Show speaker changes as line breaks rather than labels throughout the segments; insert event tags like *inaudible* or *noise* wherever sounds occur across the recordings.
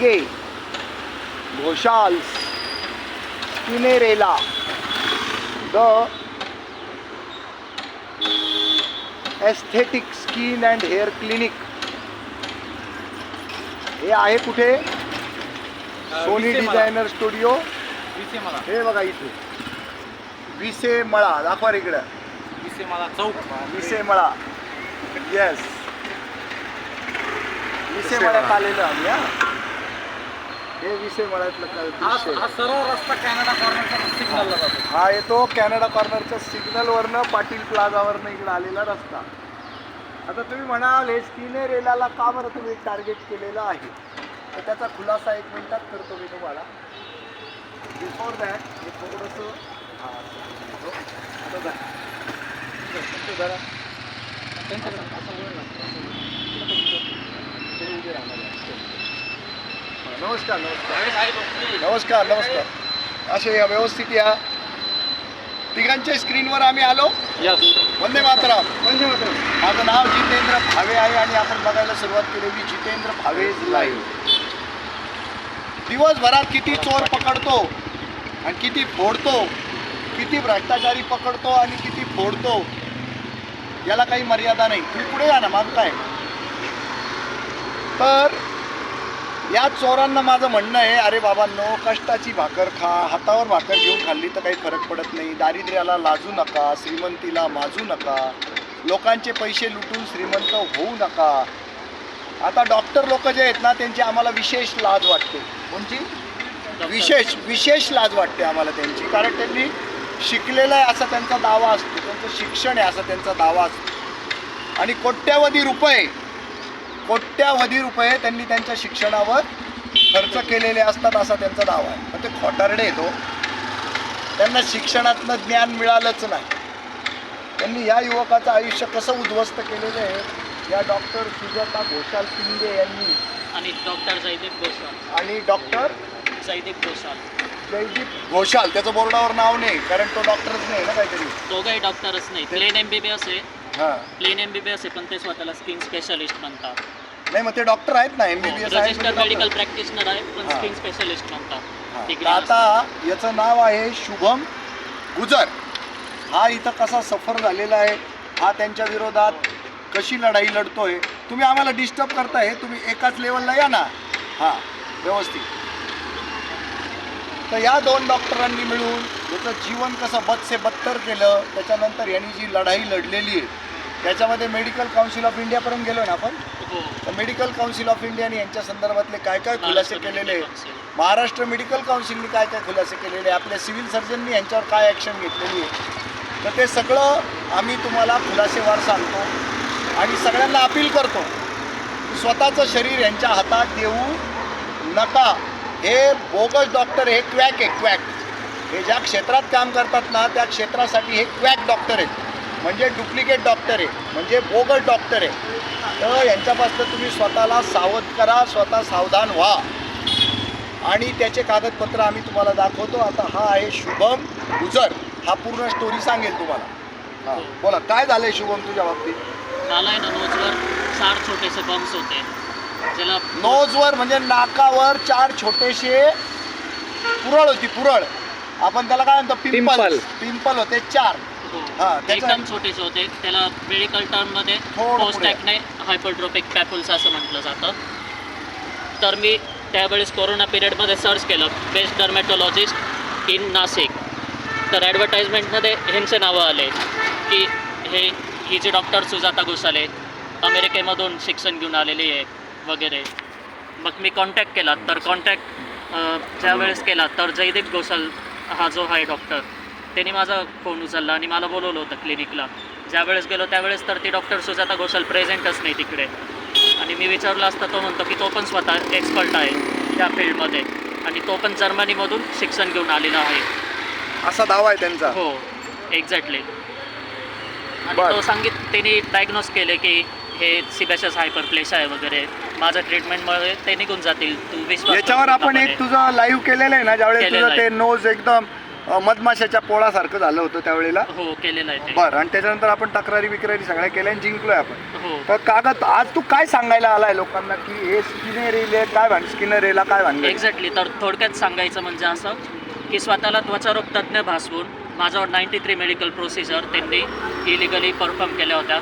किंगे Ghoshal स्किनेरेला the aesthetic skin and hair clinic. हे आहे कुठे? Soni designer studio. हे बघा इथे. विसे मळा दाखवा इकडं.
विसे मला चौक.
विसे मळा येस *laughs* विसे मळ्यात आलेलो आम्ही हा हे काय
हा. हा सरळ रस्ता कॅनडा कॉर्नरचा सिग्नलला जातो.
हा येतो कॅनडा कॉर्नरच्या सिग्नलवरनं पाटील प्लाझावरनं इकडे आलेला रस्ता. आता तुम्ही म्हणाल हे स्किने रेलाला का बरं तुम्ही टार्गेट केलेलं आहे? तर त्याचा खुलासा एक मिनिटात करतो मी तुम्हाला. बिफोर दॅट हे थोडंसं हा, असं घेतो. आता उभे राहणार आहे. नमस्कार नमस्कार. नमस्कार नमस्कार. असे या व्यवस्थित या तिघांच्या स्क्रीनवर आम्ही आलो.
यस
वंदे मातरम. माझं नाव जितेंद्र भावे आहे आणि आपण बघायला सुरुवात केलेली जितेंद्र भावे लाईव्ह दिवसभरात किती चोर पकडतो आणि किती फोडतो किती भ्रष्टाचारी पकडतो आणि किती फोडतो याला काही मर्यादा नाही. तुम्ही पुढे या ना मग काय तर या चोरांना माझं म्हणणं आहे अरे बाबांनो कष्टाची भाकर खा हातावर भाकर घेऊन खाल्ली तर काही फरक पडत नाही दारिद्र्याला लाजू नका श्रीमंतीला माजू नका लोकांचे पैसे लुटून श्रीमंत होऊ नका. आता डॉक्टर लोक जे आहेत ना त्यांची आम्हाला विशेष लाज वाटते. कोणची? विशेष विशेष लाज वाटते आम्हाला त्यांची कारण त्यांनी शिकलेलं आहे असा त्यांचा दावा असतो त्यांचं शिक्षण आहे असा त्यांचा दावा असतो. आणि कोट्यावधी रुपये कोट्यावधी रुपये त्यांनी त्यांच्या शिक्षणावर खर्च केलेले असतात असा त्यांचा दावा आहे. पण ते खोटारडे येतो त्यांना शिक्षणातनं ज्ञान मिळालंच नाही. त्यांनी या युवकाचं आयुष्य कसं उद्ध्वस्त केलेलं आहे या डॉक्टर सुजाता घोषाल पिंगे यांनी.
आणि डॉक्टर जयदीप घोषाल.
आणि डॉक्टर
जयदीप घोषाल.
जयदीप घोषाल त्याचं बोर्डावर नाव नाही कारण तो डॉक्टरच नाही ना काहीतरी.
दोघंही डॉक्टरच नाही. Plain M B B S आहे.
हां.
Plain M B B S आहे पण ते स्वतःला स्किन स्पेशलिस्ट म्हणतात.
नाही मग ते डॉक्टर आहेत ना एम बी बी एस आहे
रजिस्टर
म्हणजे
मेडिकल
doctor.
प्रॅक्टिशनर आहे पण
हा.
स्किन स्पेशलिस्ट म्हणतात. Degree
आता याचं नाव आहे शुभम गुजर. हा इथं कसा सफर झालेला आहे हा त्यांच्या विरोधात कशी लढाई लढतोय तुम्ही आम्हाला डिस्टर्ब करताय तुम्ही एकाच लेवलला या ना. हां व्यवस्थित. तर या दोन डॉक्टरांनी मिळून याचं जीवन कसं बदसे बत्तर केलं त्याच्यानंतर यांनी जी लढाई लढलेली आहे त्याच्यामध्ये मेडिकल काउन्सिल ऑफ इंडियापर्यंत गेलो ना आपण?
हो.
तर मेडिकल काउन्सिल ऑफ इंडियाने यांच्या संदर्भातले काय काय खुलासे केलेले. महाराष्ट्र मेडिकल काउन्सिलने काय काय खुलासे केलेले आहे आपल्या सिव्हिल सर्जननी यांच्यावर काय ॲक्शन घेतलेली आहे? तर ते सगळं आम्ही तुम्हाला खुलासेवार सांगतो आणि सगळ्यांना अपील करतो स्वतःचं शरीर यांच्या हातात देऊ नका. हे बोगस डॉक्टर हे क्वॅक आहे क्वॅक हे ज्या क्षेत्रात काम करतात ना त्या क्षेत्रासाठी हे क्वॅक डॉक्टर आहेत. म्हणजे डुप्लिकेट डॉक्टर आहे म्हणजे बोगस डॉक्टर आहे तर यांच्यापासून तुम्ही स्वतःला सावध करा स्वतः सावधान व्हा. आणि त्याचे कागदपत्र आम्ही तुम्हाला दाखवतो. आता हा आहे शुभम गुजर. हा पूर्ण स्टोरी सांगेल तुम्हाला. हां बोला काय झालंय शुभम तुझ्या बाबतीत?
आहे ना नोजवर चार छोटेसे बम्स होते. ज्याला
नोजवर म्हणजे नाकावर चार छोटेसे पुरळ होती पुरळ. आपण त्याला काय म्हणतो? पिंपल.
पिंपल.
पिंपल होते चार.
हो,
त्याचा-
एकदम छोटेसे होते. त्याला मेडिकल टर्ममध्ये
थोडं
पोस्टॅकने हायपरट्रोपिक पॅपुल्स असं म्हटलं जातं. तर मी त्यावेळेस कोरोना पिरियडमध्ये सर्च केलं. बेस्ट डर्मॅटॉलॉजिस्ट इन नाशिक तर ॲडव्हर्टाईजमेंटमध्ये ह्यांचे नावं आले. की हे ही जी डॉक्टर सुजाता घोसाले अमेरिकेमधून शिक्षण घेऊन आलेली आहे वगैरे. मग मी कॉन्टॅक्ट केला. तर कॉन्टॅक्ट ज्यावेळेस केला तर जयदीप घोसाल हा जो आहे डॉक्टर त्यांनी माझा फोन उचलला आणि मला बोलवलं होतं क्लिनिकला ज्यावेळेस गेलो त्यावेळेस तर ती डॉक्टर सुजाता घोसाल प्रेझेंटच नाही तिकडे. आणि मी विचारलं असता तो म्हणतो की तो पण स्वतः एक्सपर्ट आहे त्या फील्डमध्ये. आणि तो पण जर्मनीमधून शिक्षण घेऊन आलेला आहे.
असा दावा आहे त्यांचा?
हो एक्झॅक्टली आणि. तो सांगित त्यांनी डायग्नोज केले की हे सिबॅशस हायपरप्लेस आहे वगैरे. माझ्या ट्रीटमेंटमुळे ते निघून जातील. तू विश्वास
याच्यावर
ठेव
आपण. एक तुझं लाईव्ह केलेलं आहे ना ज्यावेळेस
केलेलं
तुझं ते
आहे.
नोज एकदम अ, मधमाशाच्या पोळासारखं झालं होतं त्यावेळेला.
हो केलेलं आहे ते.
बरं आणि त्याच्यानंतर आपण तक्रारी विक्रारी सगळ्या केल्या आणि जिंकलोय आपण.
हो.
तर कागद आज तू काय सांगायला आलाय लोकांना की हे स्किनर काय भान स्किनर काय भानगड
एक्झॅक्टली तर थोडक्यात सांगायचं म्हणजे असं की स्वतःला त्वचारोग तज्ज्ञ भासवून माझ्यावर नाईन्टी थ्री मेडिकल प्रोसिजर त्यांनी इलिगली परफॉर्म केल्या होत्या.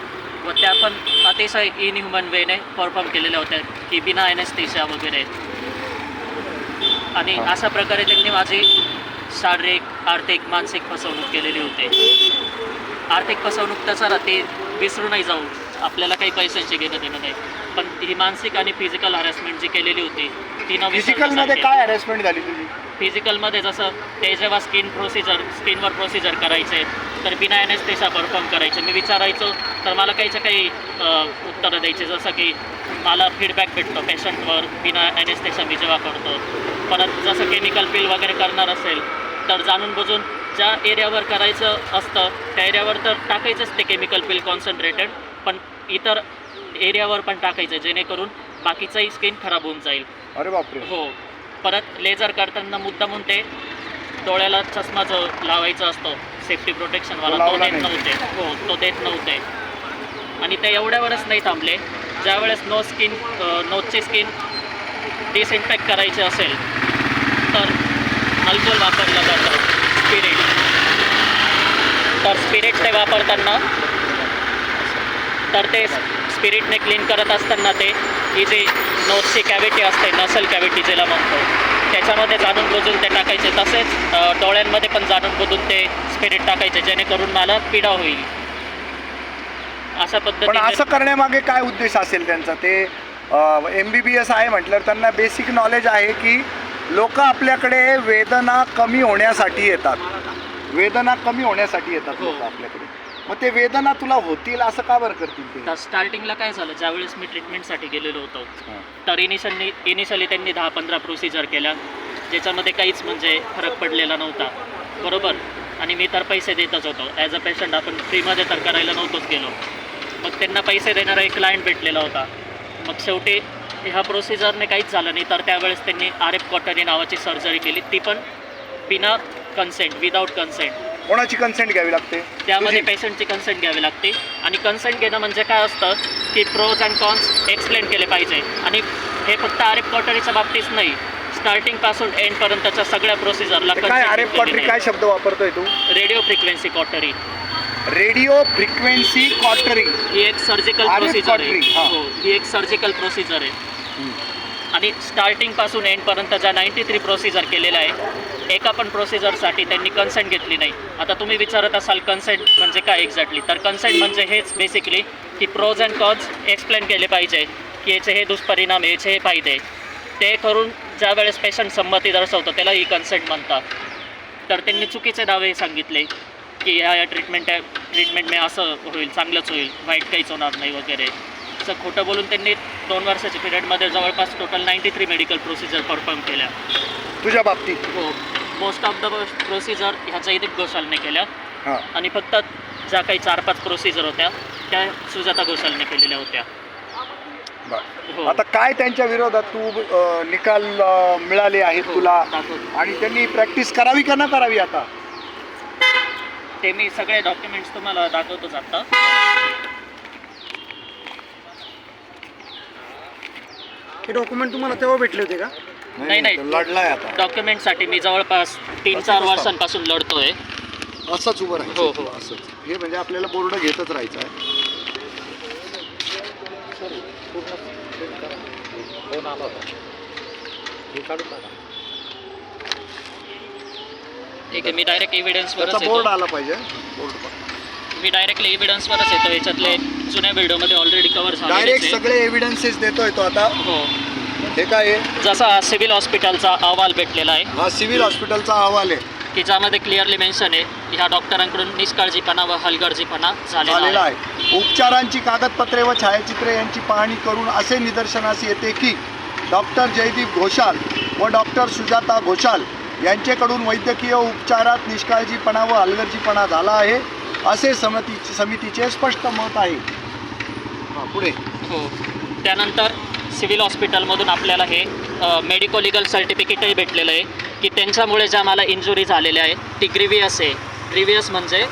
व त्या पण अतिशय इनह्युमन वेने परफॉर्म केलेल्या होत्या की बिना एनेस्थेशिया वगैरे. आणि. अशा प्रकारे त्यांनी माझी शारीरिक आर्थिक मानसिक फसवणूक केलेली होती. आर्थिक फसवणूक तर ते विसरूनही जाऊ. आपल्याला काही पैशांची घेणं देणं नाही. पण ही मानसिक आणि फिजिकल हॅरेसमेंट जी केलेली होती ती न
फिजिकलमध्ये
विसरण्यासारखी.
काय हॅरेसमेंट झाली तुझी?
फिजिकलमध्ये जसं ते जेव्हा स्किन प्रोसिजर स्किनवर प्रोसिजर करायचे तर बिना एनेस्थेशा परफॉर्म करायचे. मी विचारायचो तर मला काहीच्या काही उत्तरं द्यायचे जसं की मला फीडबॅक भेटतो पेशंटवर बिना एनेस्थेशा मी जेव्हा करतो. परत जसं केमिकल पिल वगैरे करणार असेल तर जाणून बुजून ज्या एरियावर करायचं असतं त्या एरियावर तर टाकायचंच ते केमिकल पिल कॉन्सन्ट्रेटेड पण इतर एरियावर पण टाकायचं जेणेकरून बाकीचाही स्किन खराब होऊन जाईल.
अरे बापरे.
हो. परत लेझर करताना मुद्दामून ते डोळ्याला चष्मा जो लावायचा असतो सेफ्टी प्रोटेक्शनवाला
तो
देत. नव्हते. हो तो देत नव्हते. आणि ते एवढ्यावरच नाही थांबले. ज्यावेळेस नो स्किन नोजची स्किन डिसइन्फेक्ट करायची असेल तर अल्कोहोल वापरलं जातं. स्पिरिट तर स्पिरिट ते वापरताना तर ते स्पिरिटने क्लीन करत असताना ते ही जी नोजची कॅव्हिटी असते नसल कॅव्हिटी ज्याला म्हणतो. त्याच्यामध्ये जाणून बुजून ते टाकायचे. तसेच डोळ्यांमध्ये पण जाणून बुजून ते स्पिरिट टाकायचे जेणेकरून मला पीडा होईल. अशा
पण असं करण्यामागे काय उद्देश असेल त्यांचा? ते एम बी बी एस आहे म्हटल्यावर त्यांना बेसिक नॉलेज आहे की लोक आपल्याकडे वेदना कमी होण्यासाठी येतात. वेदना कमी होण्यासाठी येतात
हो.
लोक आपल्याकडे. मग ते वेदना तुला होतील असं का बरं करतील ते?
स्टार्टिंगला काय झालं? ज्यावेळेस मी ट्रीटमेंटसाठी गेलेलो होतो. तर इनिशियली इनिशियली त्यांनी दहा पंधरा प्रोसिजर केल्या ज्याच्यामध्ये काहीच म्हणजे फरक पडलेला नव्हता. बरोबर? आणि मी तर पैसे देतच होतो. ॲज अ पेशंट आपण फ्रीमध्ये तर करायला नव्हतोच गेलो. मग त्यांना पैसे देणारा एक क्लायंट भेटलेला होता. मग शेवटी ह्या प्रोसिजरने काहीच झालं नाही. तर त्यावेळेस त्यांनी आर एफ कॉटनी नावाची सर्जरी केली. ती पण बिना कन्सेंट विदाऊट कन्सेंट
कोणाची कन्सेंट घ्यावी लागते?
त्यामध्ये? पेशंटची कन्सेंट घ्यावी लागते. आणि कन्सेंट घेणं म्हणजे काय असतं की प्रोज अँड कॉन्स एक्सप्लेन केले पाहिजे. आणि हे फक्त आर एफ कॉटरीच्या बाबतीत नाही. स्टार्टिंगपासून एंडपर्यंतच्या सगळ्या प्रोसिजरला
ते काय आर एफ कॉटरी काय शब्द वापरतोय तू?
Radio frequency cautery
radio frequency cautery
ही एक सर्जिकल
RF
प्रोसिजर आहे.
हा.
हो ही एक सर्जिकल प्रोसिजर आहे. आणि स्टार्टिंगपासून एंडपर्यंत ज्या नाईन्टी थ्री प्रोसिजर केलेल्या आहे एका पण प्रोसिजरसाठी त्यांनी कन्सेंट घेतली नाही. आता तुम्ही विचारत असाल कन्सेंट म्हणजे काय एक्झॅक्टली तर कन्सेंट म्हणजे हेच बेसिकली की प्रोज अँड कॉन्स एक्सप्लेन केले पाहिजे की याचे हे दुष्परिणाम आहे, याचे हे फायदे. ते करून ज्या वेळेस पेशंट संमती दर्शवतो त्याला ही कन्सेंट म्हणतात. तर त्यांनी चुकीचे दावे सांगितले. की ह्या या ट्रीटमेंट ट्रीटमेंटने असं होईल चांगलंच होईल वाईट काहीच होणार नाही वगैरे. असं खोटं बोलून त्यांनी दोन वर्षाच्या पिरियडमध्ये जवळपास total ninety three medical procedure perform केल्या.
तुझ्या बाबतीत?
हो. मोस्ट ऑफ द प्रोसिजर ह्या जयदीप घोषालने केल्या.
हां.
आणि फक्त ज्या काही चार पाच प्रोसिजर होत्या त्या सुजाता घोषालने केलेल्या होत्या.
बरं.
हो.
आता काय त्यांच्या विरोधात तू अ, निकाल अ, मिळाले आहेत
हो,
तुला. आणि त्यांनी प्रॅक्टिस करावी का न करावी आता?
ते मी सगळे डॉक्युमेंट्स तुम्हाला दाखवतोच आता.
हे डॉक्युमेंट तुम्हाला तेव्हा भेटले होते का?
नाही, नाही.
लढलाय आता.
डॉक्युमेंटसाठी मी जवळपास तीन चार वर्षांपासून लढतोय.
असंच उभं राहायचं.
हो, हो.
असंच. हे म्हणजे आपल्याला बोर्ड घेतच राहायचं आहे.
ठीक आहे मी डायरेक्ट एव्हिडन्सवरच
त्याचा बोर्ड
येतो
आला पाहिजे. बोर्ड
मी डायरेक्टली एव्हिडन्सवरच येतो याच्यातले जुन्या व्हिडिओमध्ये ऑलरेडी कव्हर
डायरेक्ट
झाले
सगळे एव्हिडन्सेस देतोय तो आता.
हो.
हे काय आहे?
जसा सिव्हिल हॉस्पिटलचा अहवाल भेटलेला आहे.
हा सिव्हिल हॉस्पिटलचा अहवाल आहे.
की ज्यामध्ये क्लिअरली मेन्शन आहे ह्या डॉक्टरांकडून निष्काळजीपणा व हलगर्जीपणा झालेला
झालेला
आहे.
आहे उपचारांची कागदपत्रे व छायाचित्रे यांची पाहणी करून असे निदर्शनास येते की डॉक्टर जयदीप घोषाल व डॉक्टर सुजाता घोषाल यांच्याकडून वैद्यकीय उपचारात निष्काळजीपणा व हलगर्जीपणा झाला आहे असे समिती समितीचे स्पष्ट मत आहे. हा, पुढे.
हो. त्यानंतर सिव्हिल हॉस्पिटलमधून आपल्याला हे मेडिको लिगल सर्टिफिकेटही भेटलेलं आहे की त्यांच्यामुळे ज्या मला इंजुरी झालेल्या आहे ती ग्रिवियस आहे. ग्रिवियस म्हणजे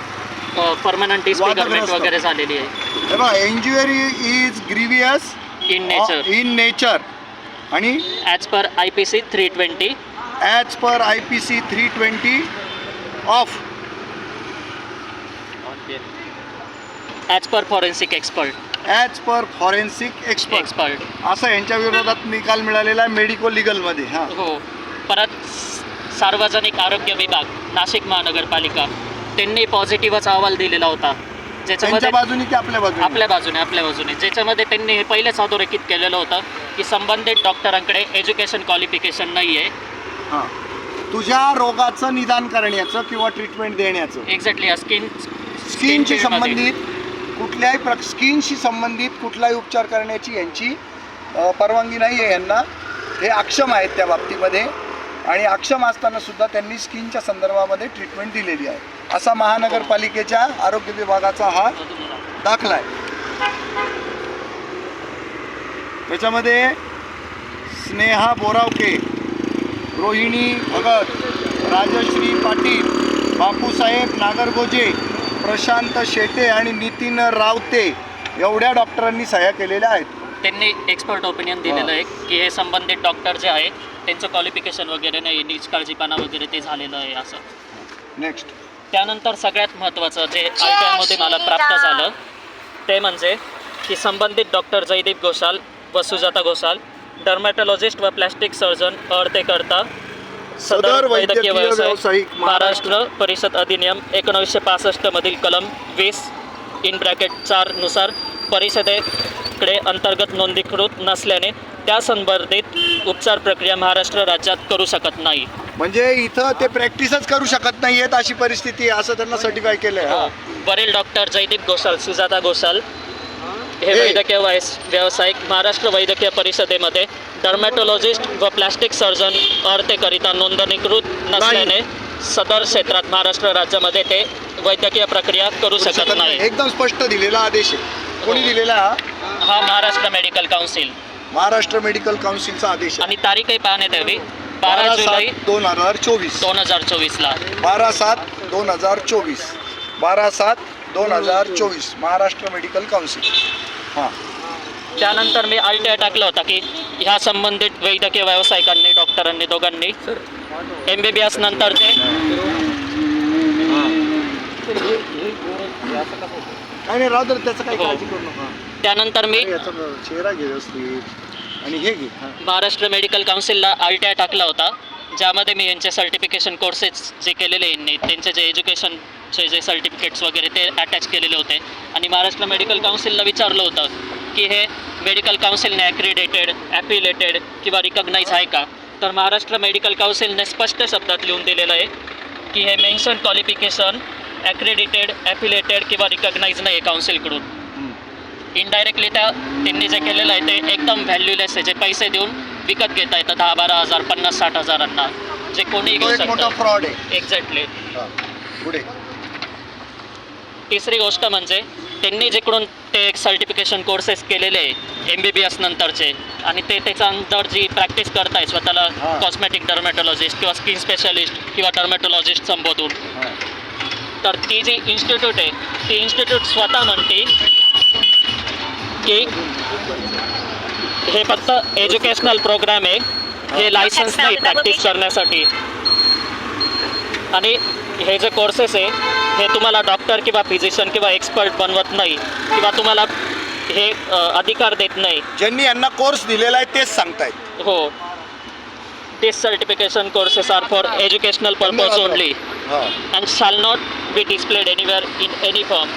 परमनंट डिस्फिगरमेंट. वगैरे झालेली आहे.
हे बघा injury is grievous
in nature
in nature आणि
as per I P C three twenty
as per I P C three twenty of
as per forensic expert
as per forensic expert
expert
असा यांच्या विरोधात निकाल मिळालेला आहे medico लिगलमध्ये हां.
हो. परत सार्वजनिक आरोग्य विभाग नाशिक महानगरपालिका त्यांनी पॉझिटिव्हच अहवाल दिलेला होता.
त्यांच्या
ज्याच्यामध्ये
बाजूनी की आपल्या बाजूने?
आपल्या बाजूने आपल्या बाजूने. ज्याच्यामध्ये त्यांनी हे पहिलेच अधोरेखित केलेलं होतं की संबंधित डॉक्टरांकडे एज्युकेशन क्वालिफिकेशन नाही आहे
तुझ्या रोगाचं निदान करण्याचं किंवा ट्रीटमेंट देण्याचं.
एक्झॅक्टली स्किन
स्किनशी संबंधित कुठल्याही प्र स्किनशी संबंधित कुठलाही उपचार करण्याची यांची अ, परवानगी नाही आहे यांना. हे अक्षम आहेत त्या बाबतीमध्ये. आणि अक्षम असताना सुद्धा त्यांनी स्किनच्या संदर्भामध्ये ट्रीटमेंट दिलेली आहे. असा महानगरपालिकेच्या आरोग्य विभागाचा हा दाखला आहे. त्याच्यामध्ये स्नेहा बोरावके रोहिणी भगत राजश्री पाटील बापूसाहेब नागरगोजे प्रशांत शेटे आणि नितीन रावते एवढ्या डॉक्टरांनी सह्या केलेल्या आहेत.
त्यांनी एक्सपर्ट ओपिनियन दिलेलं आहे की हे संबंधित डॉक्टर जे आहे त्यांचं क्वालिफिकेशन वगैरे नाही निष्काळजीपणा वगैरे ते झालेलं आहे असं.
नेक्स्ट
त्यानंतर सगळ्यात महत्त्वाचं जे आय मला प्राप्त झालं ते म्हणजे की संबंधित डॉक्टर जयदीप घोषाल व सुजाता घोषाल डर्मॅटॉलॉजिस्ट व प्लॅस्टिक सर्जन अर्धेकरता
सदर वैद्यकीय व्यावसायिक
महाराष्ट्र परिषद अधिनियम एकोणीसशे पासष्टमधील कलम वीस इन ब्रॅकेट चारनुसार परिषदेकडे अंतर्गत नोंदणीकृत नसल्याने त्या संबंधित उपचार प्रक्रिया महाराष्ट्र राज्यात करू शकत नाही.
म्हणजे इथं ते प्रॅक्टिसच करू शकत नाही आहेत अशी परिस्थिती असं त्यांना सर्टिफाय केलं आहे
हो. वरील डॉक्टर जयदीप घोषाल सुजाता घोषाल हे. वैद्यकीय वैस व्यावसायिक महाराष्ट्र वैद्यकीय परिषदेमध्ये डर्मॅटॉलॉजिस्ट व प्लॅस्टिक सर्जन अर्थेकरिता नोंदणीकृत नसल्याने सदर क्षेत्रात महाराष्ट्र राज्यामध्ये ते वैद्यकीय प्रक्रिया करू शकत
नाही. एकदम स्पष्ट दिलेला आदेश आहे. कोणी
हो.
दिलेला हा?
हा Maharashtra medical council.
Maharashtra medical काउन्सिलचा आदेश
आणि तारीखही पाहण्यात यावी. बारा जुलै
दोन हजार चोवीस.
दोन हजार चोवीसला.
बारा सात दोन हजार चोवीस. बारा सात दोन हजार चोवीस महाराष्ट्र मेडिकल काउन्सिल हां.
त्यानंतर मी आय टी आय टाकलं होतं की ह्या संबंधित वैद्यकीय व्यावसायिकांनी डॉक्टरांनी दोघांनी एम बी बी एस नंतरचे
नाही नाही राहू दे त्याचं काही
हो.
काळजी करू नका.
त्यानंतर मी
याचा चेहरा घे व्यवस्थित. आणि हे घे. हां.
महाराष्ट्र मेडिकल काउन्सिलला आय टी आय टाकला होता ज्यामध्ये मी यांचे सर्टिफिकेशन कोर्सेस जे केलेले यांनी त्यांचे जे एज्युकेशनचे जे सर्टिफिकेट्स वगैरे ते अटॅच केलेले होते. आणि महाराष्ट्र मेडिकल काउन्सिलला विचारलं होतं की हे मेडिकल काउन्सिलने ॲक्रिडेटेड ॲफिलेटेड किंवा रिकग्नाईज आहे का? तर महाराष्ट्र मेडिकल काउन्सिलने स्पष्ट शब्दात लिहून दिलेलं आहे की हे मेन्शन क्वालिफिकेशन ॲक्रेडिटेड ॲफिलेटेड किंवा रिकग्नाईज नाही आहे काउन्सिलकडून इनडायरेक्टली त्या त्यांनी जे केलेलं आहे ते एकदम व्हॅल्युलेस आहे. जे पैसे देऊन विकत घेता येतं दहा बारा हजार पन्नास साठ हजारांना. जे कोणी
फ्रॉड आहे.
एक्झॅक्टली
पुढे.
तिसरी गोष्ट म्हणजे त्यांनी जिकडून ते एक सर्टिफिकेशन कोर्सेस केलेले आहे एम बी बी एस नंतरचे आणि ते त्याच्या अंतर जी प्रॅक्टिस करताय स्वतःला. कॉस्मेटिक डर्मॅटॉलॉजिस्ट किंवा स्किन स्पेशालिस्ट किंवा डर्मॅटॉलॉजिस्ट संबोधून. तर ती जी इन्स्टिट्यूट आहे ती इन्स्टिट्यूट स्वतः म्हणते की हे फक्त एज्युकेशनल प्रोग्राम आहे. हे लायसन्स नाही प्रॅक्टिस करण्यासाठी. आणि हे जे कोर्सेस आहे हे तुम्हाला डॉक्टर किंवा फिजिशियन किंवा एक्सपर्ट बनवत नाही किंवा तुम्हाला हे अ, अधिकार देत नाही.
ज्यांनी यांना कोर्स दिलेला आहे तेच सांगतायत.
हो. This certification courses are for educational purpose only
हां.
and shall not be displayed anywhere in any form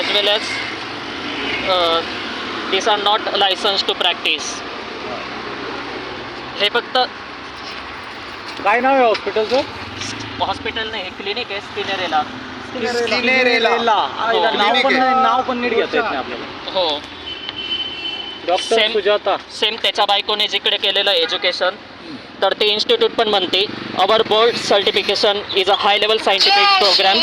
as well as uh, these are not licensed to practice. हे फक्त
काय नाव आहे हॉस्पिटलचं
हॉस्पिटल नाही क्लिनिक आहे हो.
नाव पण
Clinic आहे.
नाव पण नीट घेता येत नाही आपल्याला
हो
डॉक्टर
Same.
सुजाता
सेम त्याच्या बायकोने जिकडे केलेलं एज्युकेशन तर ते इन्स्टिट्यूट पण म्हणते our board certification is a high level scientific program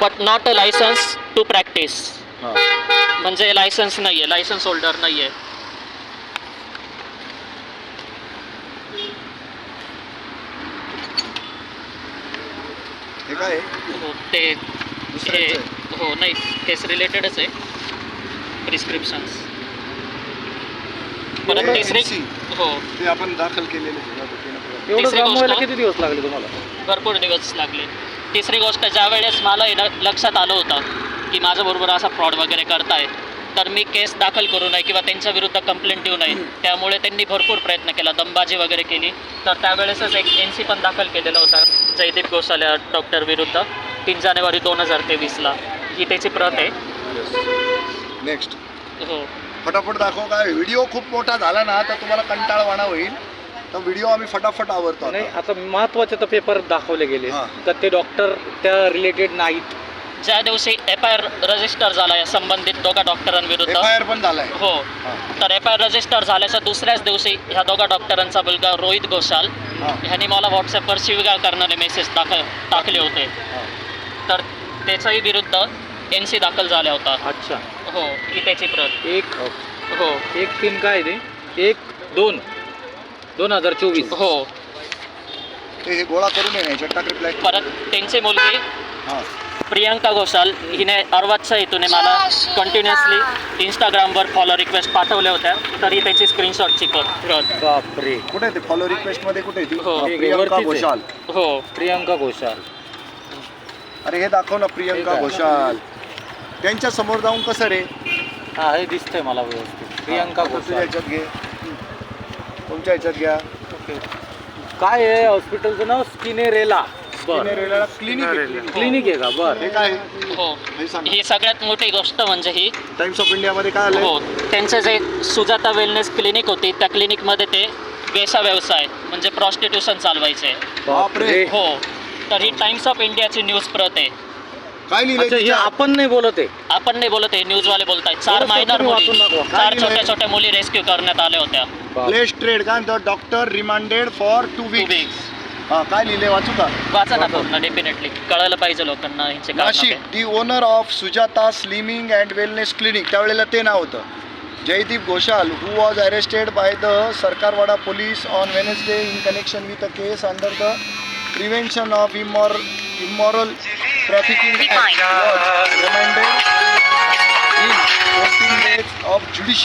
but not a license to practice म्हणजे लायसन्स नाही आहे लायसन्स होल्डर नाही आहे
काय आहे?
हो ते हे
दुसऱ्याचं आहे.
हो नाही केस रिलेटेडच आहे. प्रिस्क्रिप्शन्स परत
हे
तिसरी
MC.
हो.
ते आपण दाखल केलेले आहे.
एवढं
तिसरी
जमवायला
गोष्ट-
किती दिवस लागले तुम्हाला?
भरपूर दिवस लागले. तिसरी गोष्ट ज्या वेळेस मला ना लक्षात आलं होतं की माझ्याबरोबर असा फ्रॉड वगैरे करताय तर मी केस दाखल करू नये किंवा त्यांच्या विरुद्ध कंप्लेंट देऊ नये. त्यामुळे त्यांनी भरपूर प्रयत्न केला दमबाजी वगैरे केली. तर त्यावेळेसच एक एन सी पण दाखल केलेला होता जयदीप गोसाले डॉक्टर विरुद्ध. तीन जानेवारी दोन हजार तेवीसला. ही त्याची प्रत आहे.
नेक्स्ट
हो.
फटाफट दाखव काय व्हिडिओ खूप मोठा झाला ना तर तुम्हाला कंटाळवाणा होईल. तर व्हिडिओ आम्ही फटाफट आवरतो
नाही
आता.
महत्त्वाचे तर पेपर दाखवले गेले.
हा.
तर ते डॉक्टर त्या रिलेटेड नाहीत.
ज्या दिवशी एफ आय आर रजिस्टर झाला या संबंधित दोघा डॉक्टरांविरुद्ध
एफ आय आर पण झालाय.
हो.
हा.
तर एफ आय आर रजिस्टर झाल्याच्या दुसऱ्याच दिवशी ह्या दोघा डॉक्टरांचा मुलगा रोहित घोषाल
हा.
ह्यांनी मला व्हॉट्सअपवर शिवगाळ करणारे मेसेज दाखल टाकले होते.
हा.
तर त्याच्याही विरुद्ध एन सी दाखल झाला होता.
अच्छा.
हो ही त्याची प्रत
एक
हो.
एक तीन काय ते एक दोन. दोन हजार चोवीस.
हो.
ते हे गोळा करून ये ह्याच्यात टाक रिप्लाय
परत त्यांची मुलगी
हां.
प्रियंका घोषाल हिने अर्वाजच्या हेतूने मला कंटिन्युअसली इंस्टाग्रामवर फॉलो रिक्वेस्ट पाठवल्या होत्या. तरी त्याची स्क्रीनशॉटची प्रत
बापरे.
कुठे आहे ते फॉलो रिक्वेस्टमध्ये कुठे? आहे ती
हो.
हा, प्रियंका
वरतीच आहे.
घोषाल.
हो.
प्रियंका घोषाल.
अरे हे दाखव ना प्रियंका. घोषाल. त्यांच्यासमोर जाऊन कसं रे?
हा हे दिसतंय मला व्यवस्थित. प्रियंका
हा, तुझ्या
घोषाल.
ह्याच्यात घे. तुमच्या ह्याच्यात घ्या.
ओके. काय आहे हॉस्पिटलचं नाव? स्किनेरेला. बर.
Clinic
clinic. आहे का? बर.
हे काय?
हो.
हे सांग.
ही सगळ्यात मोठी गोष्ट म्हणजे ही.
टाइम्स ऑफ इंडियामध्ये काय आलंय?
हो. त्यांचं जे सुजाता वेलनेस क्लिनिक होती त्या क्लिनिकमध्ये ते वेसा व्यवसाय म्हणजे प्रॉस्टिट्यूशन चालवायचे.
बापरे.
हो. तर ही टाइम्स ऑफ इंडियाची न्यूज प्रत आहे.
काय
अच्छा
लिहिलंय
हे
तिच्यात?
आपण नाही बोलत आहे.
आपण नाही बोलत आहे न्यूजवाले बोलतायत. चार
थोडंसं
मायनर
तुम्ही
मुली.
वाचून दाखवा.
चार
काय
छोट्या
लिहिलंय?
छोट्या मुली रेस्क्यू करण्यात आल्या होत्या.
प्लेस ट्रेड का the doctor remanded for two
two
weeks
weeks
हा काय लिहिले वाचू का?
वाचा ना पूर्ण डेफिनेटली कळायला पाहिजे लोकांना ह्यांचे
Nashik. The owner of Sujata slimming and wellness clinic त्यावेळेला ते नाव होतं. Jaydeep Ghoshal who was arrested by the Sarkarwada police on Wednesday in connection with a case under the prevention of immor immoral trafficking remanded in fourteen days of judicial